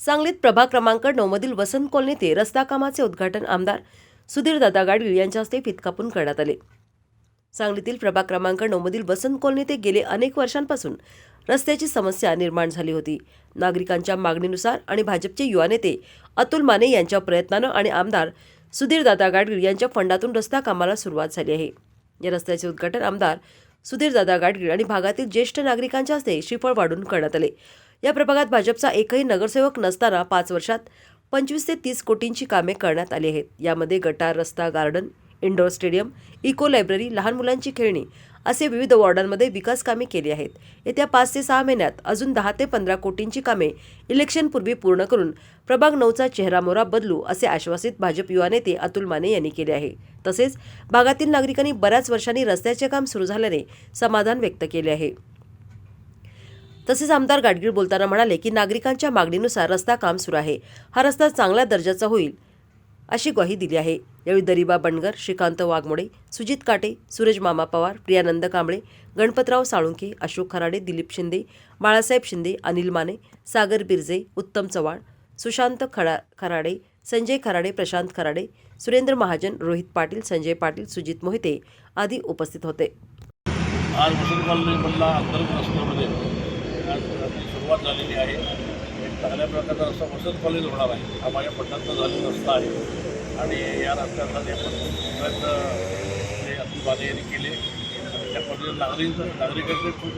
सांगलीत प्रभाग क्रमांक नऊमधील वसंत कॉलनी ते रस्ता कामाचे उद्घाटन आमदार सुधीर दादा गाडगीळ यांच्या हस्ते फितकापून करण्यात आले. सांगलीतील प्रभाग क्रमांक नऊमधील वसंत कॉलनी ते गेले अनेक वर्षांपासून रस्त्याची समस्या निर्माण झाली होती. नागरिकांच्या मागणीनुसार आणि भाजपचे युवा नेते अतुल माने यांच्या प्रयत्नानं आणि आमदार सुधीर दादा गाडगीळ यांच्या फंडातून रस्ता कामाला सुरुवात झाली आहे. या रस्त्याचे उद्घाटन आमदार सुधीर दादा गाडगीळ आणि भागातील ज्येष्ठ नागरिकांच्या हस्ते श्रीफळ वाढून करण्यात आले. या प्रभागात भाजपचा एकही नगरसेवक नसताना पाच वर्षात पंचवीस ते तीस कोटींची कामे करण्यात आली आहेत. यामध्ये गटार रस्ता garden indoor stadium eco library लहान मुलांची खेळणी असे विविध वॉर्डांमध्ये विकास कामे केली आहेत. येत्या पाच ते सहा महिन्यात अजून दहा ते पंधरा कोटींची कामे इलेक्शनपूर्वी पूर्ण करून प्रभाग नऊचा चेहरामोहरा बदलू असे आश्वासित भाजप युवा नेते अतुल माने यांनी केले आहे. तसेच भागातील नागरिकांनी बऱ्याच वर्षांनी रस्त्याचे काम सुरू झाल्याने समाधान व्यक्त केले आहे. तसेच आमदार गाडगीळ बोलताना म्हणाले की नागरिकांच्या मागणीनुसार रस्ता काम सुरू आहे. हा रस्ता चांगल्या दर्जाचा होईल अशी ग्वाही दिली आहे. यावेळी दरिबा बनगर श्रीकांत वाघमोडे सुजित काटे सूरज मामा पवार प्रियानंद कांबळे गणपतराव साळुंके अशोक खराडे दिलीप शिंदे बाळासाहेब शिंदे अनिल माने सागर बिरजे उत्तम चव्हाण सुशांत खडा खराडे संजय खराडे प्रशांत खराडे सुरेंद्र महाजन रोहित पाटील संजय पाटील सुजित मोहिते आदी उपस्थित होते. आज वसंत कॉलनी मधला अंतर्गत रस्त्यामध्ये सुरुवात झालेली आहे. एक चांगल्या प्रकारचा रस्ता वसंत कॉलेज होणार आहे. हा माझ्या पट्ट्यातनं झालेला रस्ता आहे. आणि या रस्त्यासाठी आपण प्रयत्न जे अतुल बाले यांनी केले त्या पद्धतीने नागरिक नागरिकांची खूप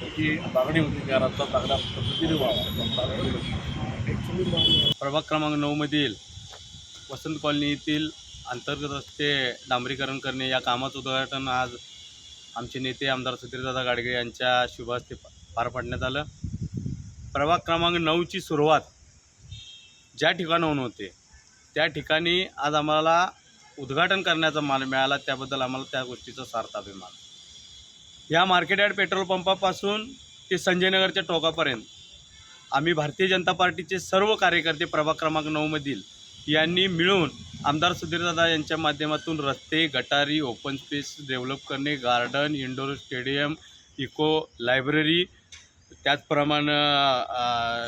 त्याची मागणी होती की हा रस्ता चांगल्या पद्धतीने व्हावा. प्रभाग क्रमांक नऊमधील वसंत कॉलनीतील अंतर्गत रस्ते डांबरीकरण करणे या कामाचं उद्घाटन आज आमचे नेते आमदार सुधीरदादा गाडगे यांच्या शुभ हस्ते पार पाडण्यात आलं. प्रभाग क्रमांक नऊची सुरुवात ज्या ठिकाणाहून होते त्या ठिकाणी आज आम्हाला उद्घाटन करण्याचा मान मिळाला त्याबद्दल आम्हाला त्या गोष्टीचा सार्थ अभिमान. या मार्केट यार्ड पेट्रोल पंपापासून ते संजयनगरच्या टोकापर्यंत आम्ही भारतीय जनता पार्टीचे सर्व कार्यकर्ते प्रभाग क्रमांक नऊमधील यांनी मिळून आमदार सुधीरदादा यांच्या माध्यमातून रस्ते गटारी ओपन स्पेस डेव्हलप करणे garden indoor stadium eco library त्याचप्रमाणे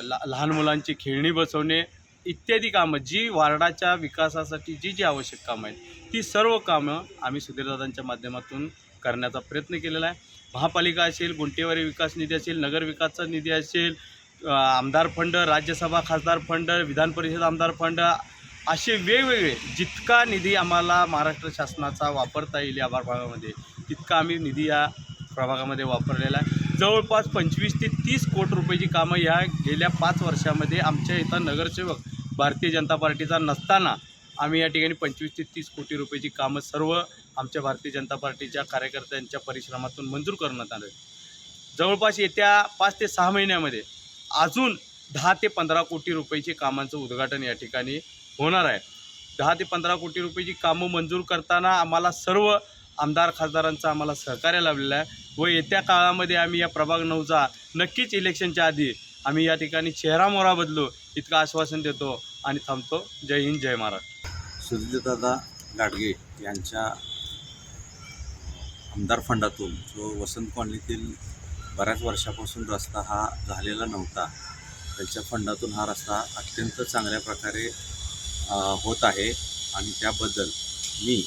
ला लहान मुलांची खेळणी बसवणे इत्यादी कामं जी वार्डाच्या विकासासाठी जी जी आवश्यक कामं आहेत ती सर्व कामं आम्ही सुधीरदादांच्या माध्यमातून करण्याचा प्रयत्न केलेला आहे. महापालिका असेल गुंटेवारी विकास निधी असेल नगर विकासचा निधी असेल आमदार फंड राज्यसभा खासदार फंड विधान परिषद आमदार फंड असे वेगवेगळे जितका निधी आम्हाला महाराष्ट्र शासनाचा वापरता येईल या भागामध्ये तितका आम्ही निधी या प्रभागामध्ये वापरलेला आहे. जवळपास पंचवीस ते तीस कोटी रुपयाची कामं ह्या गेल्या पाच वर्षामध्ये आमच्या इथं नगरसेवक भारतीय जनता पार्टीचा नसताना आम्ही या ठिकाणी पंचवीस ते तीस कोटी रुपयाची कामं सर्व आमच्या भारतीय जनता पार्टीच्या कार्यकर्त्यांच्या परिश्रमातून मंजूर करण्यात आले जवळपास येत्या पाच ते सहा महिन्यामध्ये अजून दहा ते पंधरा कोटी रुपयाची कामांचं उद्घाटन या ठिकाणी होणार आहे. दहा ते पंधरा कोटी रुपयाची कामं मंजूर करताना आम्हाला सर्व आमदार खासदारांचं आम्हाला सहकार्य लाभलेलं आहे. व येत्या काळामध्ये आम्ही या प्रभाग नऊचा नक्कीच इलेक्शनच्या आधी आम्ही या ठिकाणी चेहरामोहरा बदलू इतकं आश्वासन देतो आणि थांबतो. जय हिंद जय महाराष्ट्र. सुधीरदादा गाडगे यांच्या आमदार फंडातून जो वसंत कॉलनीतील बऱ्याच वर्षापासून रस्ता हा झालेला नव्हता त्यांच्या फंडातून हा रस्ता अत्यंत चांगल्या प्रकारे होत आहे. आणि त्याबद्दल मी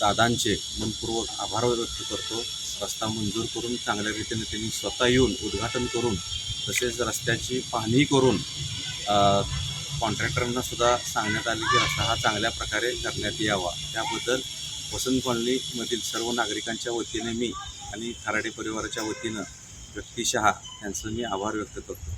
दादांचे मनपूर्वक आभार व्यक्त करतो. रस्ता मंजूर करून चांगल्या रीतीने त्यांनी स्वतः येऊन उद्घाटन करून तसेच रस्त्याची पाहणी करून अ, कॉन्ट्रॅक्टरांना सुद्धा सांगण्यात आले की रस्ता हा चांगल्या प्रकारे करण्यात यावा. त्याबद्दल वसंत कॉलनीमधील सर्व नागरिकांच्या वतीने मी आणि खराडे परिवाराच्या वतीनं व्यक्तिशः यांचं मी आभार व्यक्त करतो.